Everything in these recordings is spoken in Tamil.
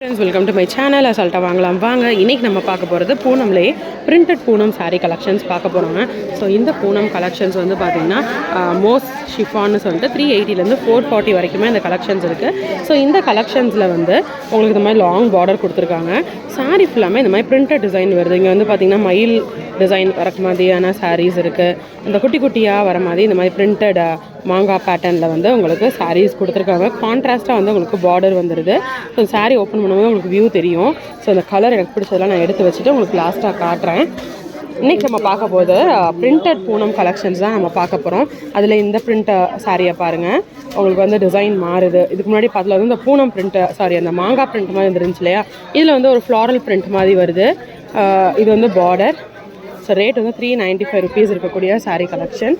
Friends welcome to my channel அசால்ட்டாக வாங்கலாம். வாங்க இன்றைக்கி நம்ம பார்க்க போகிறது பூனம்லேயே பிரிண்டட் பூனம் சாரீ கலெக்ஷன்ஸ் பார்க்க போகிறோங்க ஸோ இந்த பூனம் கலெக்ஷன்ஸ் வந்து பார்த்திங்கன்னா மோஸ்ட் ஷிஃபான்னு சொல்லிட்டு த்ரீ எயிட்டிலேருந்து ஃபோர் ஃபார்ட்டி வரைக்குமே இந்த கலெக்ஷன்ஸ் இருக்குது ஸோ இந்த கலெக்ஷன்ஸில் வந்து உங்களுக்கு இந்த மாதிரி லாங் பார்டர் கொடுத்துருக்காங்க. சாரீ ஃபுல்லாமே இந்த மாதிரி பிரிண்டட் டிசைன் வருது. இங்கே வந்து பார்த்திங்கன்னா மயில் டிசைன் வர மாதிரியான சாரீஸ் இருக்குது இந்த குட்டி குட்டியாக வர மாதிரி இந்த மாதிரி பிரிண்டட் மாங்காய் பேட்டர்னில் வந்து உங்களுக்கு சாரீஸ் கொடுத்துருக்காங்க. கான்ட்ராஸ்ட்டாக வந்து உங்களுக்கு பார்டர் வந்துடுது ஸோ சாரீ ஓப்பன் பண்ணும்போது உங்களுக்கு வியூ தெரியும். ஸோ அந்த கலர் எனக்கு பிடிச்சதெல்லாம் நான் எடுத்து வச்சுட்டு உங்களுக்கு லாஸ்ட்டாக காட்டுறேன். இன்றைக்கி நம்ம பார்க்க போது பிரிண்டட் பூனம் கலெக்ஷன்ஸ் தான் நம்ம பார்க்க போகிறோம் அதில் இந்த பிரிண்ட் சாரியை பாருங்கள் உங்களுக்கு வந்து டிசைன் மாறுது. இதுக்கு முன்னாடி பார்த்துல வந்து இந்த பூனம் பிரிண்ட் சாரி அந்த மாங்காய் பிரிண்ட் மாதிரி வந்துருந்துச்சு இல்லையா? இதில் வந்து ஒரு ஃப்ளாரல் பிரிண்ட் மாதிரி வருது. இது வந்து பார்டர் ஸோ ரேட் வந்து த்ரீ நைன்ட்டி ஃபைவ் ருபீஸ் இருக்கக்கூடிய சாரீ கலெக்ஷன்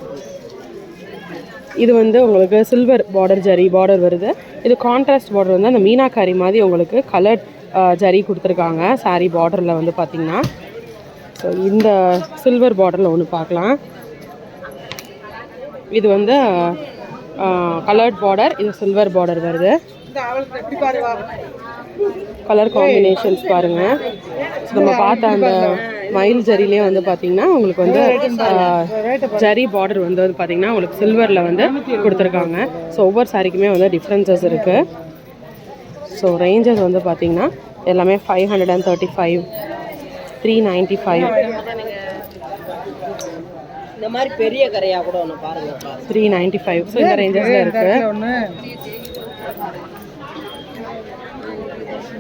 இது வந்து உங்களுக்கு சில்வர் பார்டர் ஜரி பார்டர் வருது. இது கான்ட்ராஸ்ட் பார்டர் வந்து அந்த மீனாக்காரி மாதிரி உங்களுக்கு கலர் ஜரி கொடுத்துருக்காங்க. சாரீ பார்டரில் வந்து பார்த்திங்கன்னா ஸோ இந்த சில்வர் பார்டரில் ஒன்று பார்க்கலாம் இது வந்து கலர்ட் பார்டர் இது சில்வர் பார்டர் வருது. கலர் காம்பினேஷன்ஸ் பாருங்க. நம்ம பார்த்த அந்த மயில் ஜரிலே வந்து பார்த்தீங்கன்னா உங்களுக்கு வந்து ஜரி பார்டர் வந்து வந்து பார்த்தீங்கன்னா உங்களுக்கு சில்வரில் வந்து கொடுத்துருக்காங்க. ஸோ ஒவ்வொரு சாரிக்குமே வந்து டிஃப்ரென்சஸ் இருக்குது ஸோ ரேஞ்சஸ் வந்து பார்த்தீங்கன்னா எல்லாமே five hundred and thirty five three ninety five இந்த மாதிரி பெரிய கரையா கூட ஒன்று பாருங்க. த்ரீ நைன்ட்டி ஃபைவ் ஸோ இந்த ரேஞ்சஸில் இருக்குது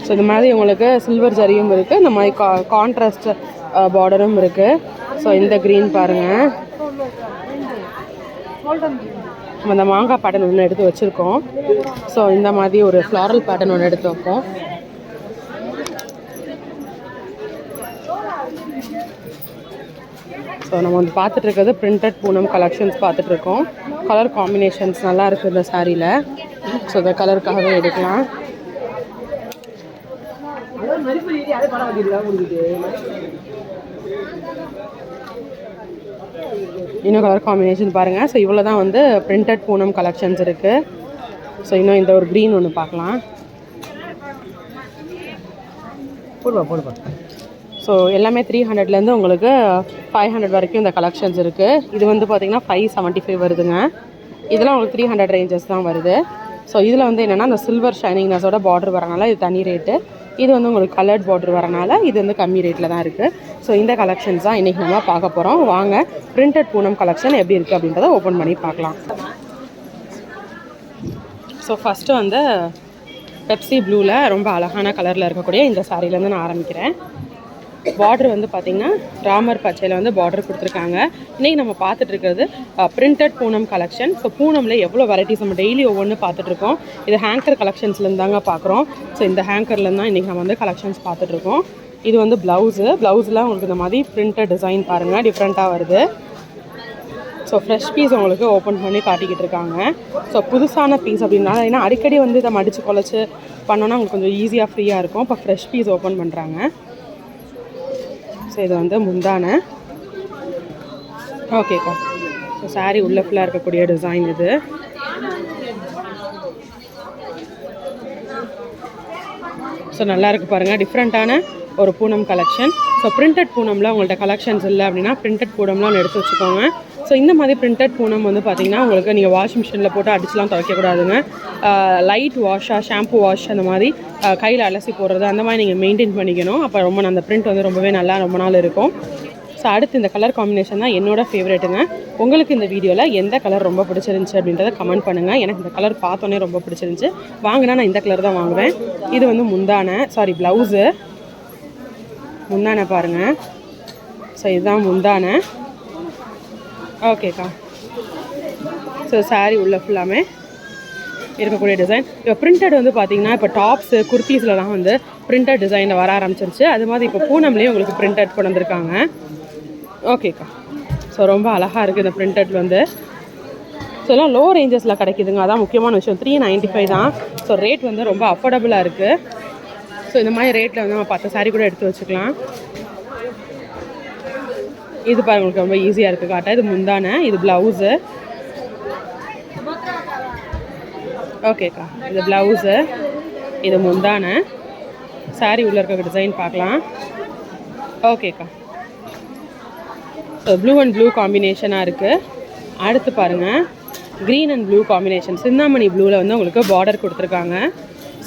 ஸோ இந்த மாதிரி உங்களுக்கு சில்வர் ஜரியும் இருக்குது இந்த மாதிரி கா கான்ட்ராஸ்ட் பார்டரும் இருக்குது ஸோ இந்த க்ரீன் பாருங்கள் நம்ம மாங்காய் பேட்டர்ன் ஒன்று எடுத்து வச்சுருக்கோம். ஸோ இந்த மாதிரி ஒரு ஃப்ளாரல் பேட்டர்ன் ஒன்று எடுத்து வைப்போம். ஸோ நம்ம வந்து பார்த்துட்டு இருக்கிறது பிரிண்டட் பூனம் கலெக்ஷன்ஸ் பார்த்துட்ருக்கோம் கலர் காம்பினேஷன்ஸ் நல்லா இருக்குது இந்த சாரியில் ஸோ இந்த கலருக்காகவே எடுக்கலாம். இன்னும் கலர் காம்பினேஷன் பாருங்கள் ஸோ இவ்வளோ தான் வந்து பிரிண்டட் பூனம் கலெக்ஷன்ஸ் இருக்குது ஸோ இன்னும் இந்த ஒரு க்ரீன் ஒன்று பார்க்கலாம். ஸோ எல்லாமே த்ரீ ஹண்ட்ரட்லேருந்து உங்களுக்கு ஃபைவ் ஹண்ட்ரட் வரைக்கும் இந்த கலெக்ஷன்ஸ் இருக்குது இது வந்து பார்த்தீங்கன்னா ஃபைவ் செவன்ட்டி ஃபைவ் வருதுங்க. இதெல்லாம் உங்களுக்கு த்ரீ ஹண்ட்ரட் ரேஞ்சஸ் தான் வருது. ஸோ இதில் வந்து என்னென்னா அந்த சில்வர் ஷைனிங்னஸோட பார்டர் வரனால இது தனி ரேட்டு இது வந்து உங்களுக்கு கலர்ட் பார்டர் வரனால இது வந்து கம்மி ரேட்டில் தான் இருக்குது ஸோ இந்த கலெக்ஷன்ஸ் தான் இன்றைக்கி நம்ம பார்க்க போகிறோம் வாங்க பிரிண்டட் பூனம் கலெக்ஷன் எப்படி இருக்குது அப்படின்றத ஓப்பன் பண்ணி பார்க்கலாம். ஸோ ஃபஸ்ட்டு வந்து பெப்சி ப்ளூவில் ரொம்ப அழகான கலரில் இருக்கக்கூடிய இந்த சாரிலேருந்து நான் ஆரம்பிக்கிறேன். பார்டர் வந்து பார்த்திங்கன்னா ராமர் பச்சையில் வந்து பார்டர் கொடுத்துருக்காங்க. இன்றைக்கி நம்ம பார்த்துட்டு இருக்கிறது பிரிண்டட் பூனம் கலெக்ஷன் ஸோ பூனமில் எவ்வளோ வெரைட்டிஸ் நம்ம டெய்லி ஒவ்வொன்று பார்த்துட்ருக்கோம் இது ஹேங்கர் கலெக்ஷன்ஸ்லேருந்து தாங்க பார்க்குறோம் ஸோ இந்த ஹேங்கர்லேருந்து தான் இன்றைக்கி நம்ம வந்து கலெக்ஷன்ஸ் பார்த்துட்ருக்கோம் இது வந்து ப்ளவுஸு ப்ளவுஸில் உங்களுக்கு இந்த மாதிரி பிரிண்டட் டிசைன் பாருங்கள் டிஃப்ரெண்ட்டாக வருது. ஸோ ஃப்ரெஷ் பீஸ் உங்களுக்கு ஓப்பன் பண்ணி காட்டிக்கிட்டு இருக்காங்க. ஸோ புதுசான பீஸ் அப்படின்னா ஏன்னா அடிக்கடி வந்து இதை மடித்து குழச்சி பண்ணோன்னா உங்களுக்கு கொஞ்சம் ஈஸியாக ஃப்ரீயாக இருக்கும். இப்போ ஃப்ரெஷ் பீஸ் ஓப்பன் பண்ணுறாங்க ஸோ இது வந்து முந்தான. ஓகேக்கா ஸோ சாரீ உள்ள ஃபுல்லாக இருக்கக்கூடிய டிசைன் இது. ஸோ நல்லா இருக்கு பாருங்கள் டிஃப்ரெண்ட்டான ஒரு பூனம் கலெக்ஷன் ஸோ பிரிண்டட் பூனமில் உங்கள்கிட்ட கலெக்ஷன்ஸ் இல்லை அப்படின்னா பிரிண்டட் பூனம்லாம் ஒன்று எடுத்து வச்சுக்கோங்க. ஸோ இந்த மாதிரி பிரிண்டட் பூனம் வந்து பார்த்திங்கன்னா உங்களுக்கு நீங்கள் வாஷிங் மிஷினில் போட்டு அடிச்சுலாம் துவைக்கக்கூடாதுங்க. லைட் வாஷாக ஷாம்பு வாஷ் அந்த மாதிரி கையில் அலசி போடுறது அந்த மாதிரி நீங்கள் மெயின்டைன் பண்ணிக்கணும். அப்போ ரொம்ப அந்த பிரிண்ட் வந்து ரொம்பவே நல்லா ரொம்ப நாள் இருக்கும். ஸோ அடுத்து இந்த கலர் காம்பினேஷன் தான் என்னோட ஃபேவரேட்டுங்க உங்களுக்கு இந்த வீடியோவில் எந்த கலர் ரொம்ப பிடிச்சிருந்துச்சி அப்படின்றத கமெண்ட் பண்ணுங்கள் எனக்கு இந்த கலர் பார்த்தோன்னே ரொம்ப பிடிச்சிருந்துச்சி. வாங்கினா நான் இந்த கலர் தான் வாங்குவேன். இது வந்து முந்தான சாரி ப்ளவுஸு முந்தான பாருங்கள் ஸோ இதுதான் முந்தான. ஓகேக்கா ஸோ சாரீ உள்ள ஃபுல்லாமே இருக்கக்கூடிய டிசைன் இப்போ பிரிண்டட் வந்து பார்த்தீங்கன்னா இப்போ டாப்ஸு குர்த்திஸ்லலாம் வந்து பிரிண்டட் டிசைனில் வர ஆரம்பிச்சிருச்சு. அது மாதிரி இப்போ பூனம்லேயும் உங்களுக்கு பிரிண்டட் கொண்டு வந்திருக்காங்க. ஓகேக்கா ஸோ ரொம்ப அழகாக இருக்குது இந்த பிரிண்டட் வந்து. ஸோ எல்லாம் லோ ரேஞ்சஸில் கிடைக்குதுங்க. அதான் முக்கியமான விஷயம். த்ரீ நைன்ட்டி ஃபைவ் தான். ஸோ ரேட் வந்து ரொம்ப அஃபோர்டபுளாக இருக்குது ஸோ இந்த மாதிரி ரேட்டில் வந்து நம்ம பத்து சாரி கூட எடுத்து வச்சுக்கலாம். இது பாருங்க உங்களுக்கு ரொம்ப ஈஸியாக இருக்குது காட்ட. இது முந்தான இது ப்ளவுஸு ஓகேக்கா இது ப்ளவுஸு இது முந்தான. Saree உள்ளே இருக்க டிசைன் பார்க்கலாம். ஓகேக்கா ப்ளூ அண்ட் ப்ளூ காம்பினேஷனாக இருக்குது அடுத்து பாருங்கள் க்ரீன் அண்ட் ப்ளூ காம்பினேஷன் சிந்தாமணி ப்ளூவில் வந்து உங்களுக்கு பார்டர் கொடுத்துருக்காங்க.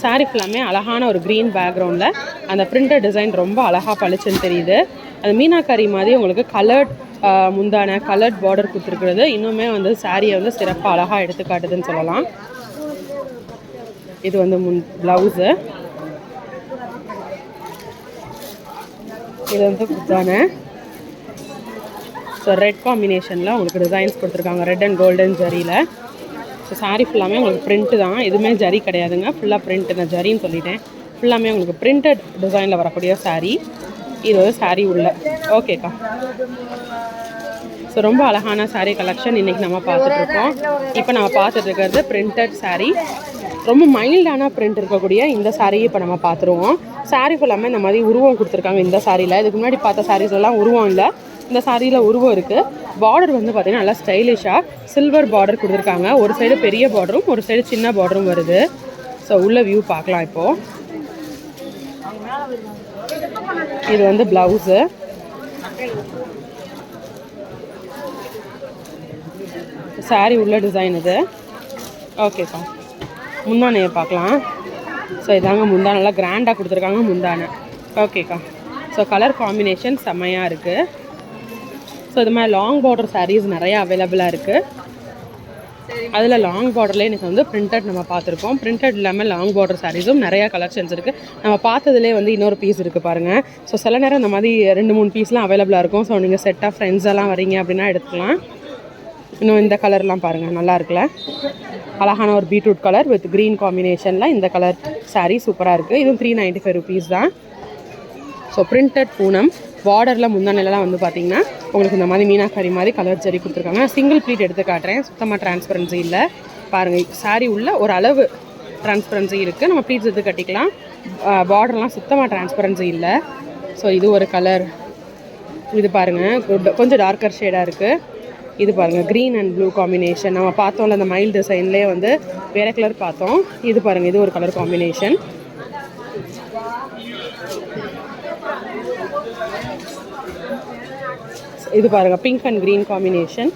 Saree ஃபுல்லாமே அழகான ஒரு க்ரீன் பேக்ரவுண்டில் அந்த பிரிண்டட் டிசைன் ரொம்ப அழகாக பளிச்சுன்னு தெரியுது. அது மீனாக்காரி மாதிரி உங்களுக்கு கலர்ட் முந்தான கலர்ட் பார்டர் கொடுத்துருக்குறது. இன்னுமே வந்து சாரியை வந்து சிறப்பாக அழகாக எடுத்து காட்டுதுன்னு சொல்லலாம். இது வந்து முன் ப்ளவுஸு இது வந்து முந்தான. ஸோ ரெட் காம்பினேஷனில் உங்களுக்கு டிசைன்ஸ் கொடுத்துருக்காங்க. ரெட் அண்ட் கோல்டன் ஜரியில் ஸோ சாரீ ஃபுல்லாமே உங்களுக்கு பிரிண்ட்டு தான். எதுவுமே ஜரி கிடையாதுங்க. ஃபுல்லாக பிரிண்ட்டு நான் ஜரின்னு சொல்லிட்டேன். ஃபுல்லாமே உங்களுக்கு பிரிண்டட் டிசைனில் வரக்கூடிய சாரீ இது வந்து saree உள்ள. ஓகேக்கா ஸோ ரொம்ப அழகான சாரீ கலெக்ஷன் இன்றைக்கி நம்ம பார்த்துட்ருக்கோம். இப்போ நம்ம பார்த்துட்டு இருக்கிறது பிரிண்டட் சாரீ ரொம்ப மைல்டான பிரிண்ட் இருக்கக்கூடிய இந்த சாரியை இப்போ நம்ம பார்த்துருவோம். சாரீ ஃபுல்லாமே இந்த மாதிரி உருவம் கொடுத்துருக்காங்க இந்த சாரியில் இதுக்கு முன்னாடி பார்த்த சாரீஸ் எல்லாம் உருவம் இல்லை. இந்த சாரியில் உருவம் இருக்குது பார்டர் வந்து பார்த்திங்கன்னா நல்லா ஸ்டைலிஷாக சில்வர் பார்டர் கொடுத்துருக்காங்க. ஒரு சைடு பெரிய பார்டரும் ஒரு சைடு சின்ன பார்டரும் வருது. ஸோ உள்ள வியூ பார்க்கலாம் இப்போது இது வந்து ப்ளவுஸு. சாரி உள்ள டிசைன் இது. ஓகேக்கா முந்தானையை பார்க்கலாம் ஸோ இதாங்க முந்தானை நல்லா கிராண்டாக கொடுத்துருக்காங்க முந்தானை. ஓகேக்கா ஸோ கலர் காம்பினேஷன் செம்மையாக இருக்குது ஸோ இது மாதிரி லாங் பார்டர் சாரீஸ் நிறைய அவைலபிளாக இருக்குது அதில் லாங் பார்டர்லேயே எனக்கு வந்து பிரிண்டட் நம்ம பார்த்துருக்கோம் பிரிண்டட் இல்லாமல் லாங் பார்டர் சாரீஸும் நிறையா கலெக்ஷன்ஸ் இருக்குது நம்ம பார்த்ததுலேயே வந்து இன்னொரு பீஸ் இருக்குது பாருங்கள் ஸோ சில நேரம் இந்த மாதிரி ரெண்டு மூணு பீஸ்லாம் அவைலபிளாக இருக்கும். ஸோ நீங்கள் செட்டாக ஃப்ரெண்ட்ஸ் எல்லாம் வரீங்க அப்படின்னா எடுத்துக்கலாம். இன்னும் இந்த கலர்லாம் பாருங்கள் நல்லா இருக்குல்ல? அழகான ஒரு பீட்ரூட் கலர் வித் க்ரீன் காம்பினேஷனில் இந்த கலர் சாரீ சூப்பராக இருக்குது இதுவும் த்ரீ நைன்ட்டி ஃபைவ் ருபீஸ் தான். So printed Poonam. பார்டரில் முந்தானிலலாம் வந்து பார்த்தீங்கன்னா உங்களுக்கு இந்த மாதிரி மீனாக்கரி மாதிரி கலர் ஜரி கொடுத்துருக்காங்க. நான் சிங்கிள் ப்ளீட் எடுத்து காட்டுறேன். சுத்தமாக டிரான்ஸ்பரன்சி இல்லை. பாருங்கள் saree உள்ள ஒரு அளவு டிரான்ஸ்பரன்சி இருக்குது நம்ம ப்ளீட்ஸ் எடுத்து கட்டிக்கலாம். பார்டர்லாம் சுத்தமாக டிரான்ஸ்பரன்சி இல்லை. ஸோ இது ஒரு கலர் இது பாருங்கள் கொஞ்சம் டார்க்கர் ஷேடாக இருக்குது இது பாருங்கள் க்ரீன் அண்ட் ப்ளூ காம்பினேஷன் நம்ம பார்த்தோம்ல அந்த மைல் டிசைன்லேயே வந்து வேறு கலர் பார்த்தோம். இது பாருங்கள் இது ஒரு கலர் காம்பினேஷன் இது பாருங்கள் pink and green combination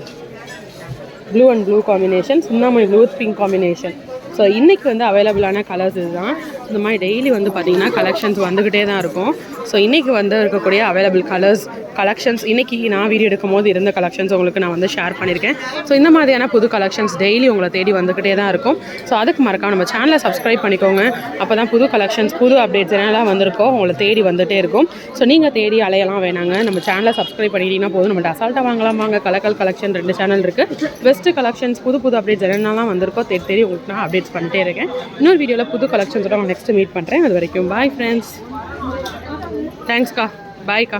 blue and blue combination சுண்ணாமணி blue with pink combination so இன்றைக்கி வந்து அவைலபிளான கலர்ஸ் இதுதான். இந்த மாதிரி டெய்லி வந்து பார்த்திங்கன்னா கலெக்ஷன்ஸ் வந்துக்கிட்டே தான் இருக்கும். ஸோ இன்றைக்கி வந்து இருக்கக்கூடிய அவைலபிள் கலர்ஸ் கலெக்ஷன்ஸ் இன்றைக்கி நான் வீடியோ எடுக்கும் போது இருந்த கலெக்ஷன்ஸ் உங்களுக்கு நான் வந்து ஷேர் பண்ணியிருக்கேன். ஸோ இந்த மாதிரியான புது கலெக்ஷன்ஸ் டெய்லி உங்களை தேடி வந்துக்கிட்டே தான் இருக்கும். ஸோ அதுக்கு மறக்காம நம்ம சேனலை சப்ஸ்கிரைப் பண்ணிக்கோங்க. அப்போ தான் புது கலெக்ஷன்ஸ் புது அப்டேட்ஸ் என்னெல்லாம் வந்திருக்கோ உங்களை தேடி வந்துகிட்டே இருக்கும். ஸோ நீங்கள் தேடி அலையலாம் வேணாங்க. நம்ம சேனலை சப்ஸ்கிரைப் பண்ணிட்டீங்கன்னா போதும். நம்ம அசால்ட்டாக வாங்கலாம் வாங்க. கலக்கல் கலெக்ஷன் ரெண்டு சேனல் இருக்குது பெஸ்ட்டு கலெக்ஷன்ஸ் புது புது அப்டேட்ஸ் என்னென்னலாம் வந்திருக்கோ தேடி தேடி உங்களுக்கு நான் அப்டேட்ஸ் பண்ணிட்டே இருக்கேன். இன்னொரு வீடியோவில் புது கலெக்ஷன்ஸோட நெக்ஸ்ட்டு மீட் பண்ணுறேன் அது வரைக்கும் பாய் ஃப்ரெண்ட்ஸ் தேங்க்ஸ்க்கா பாய்க்கா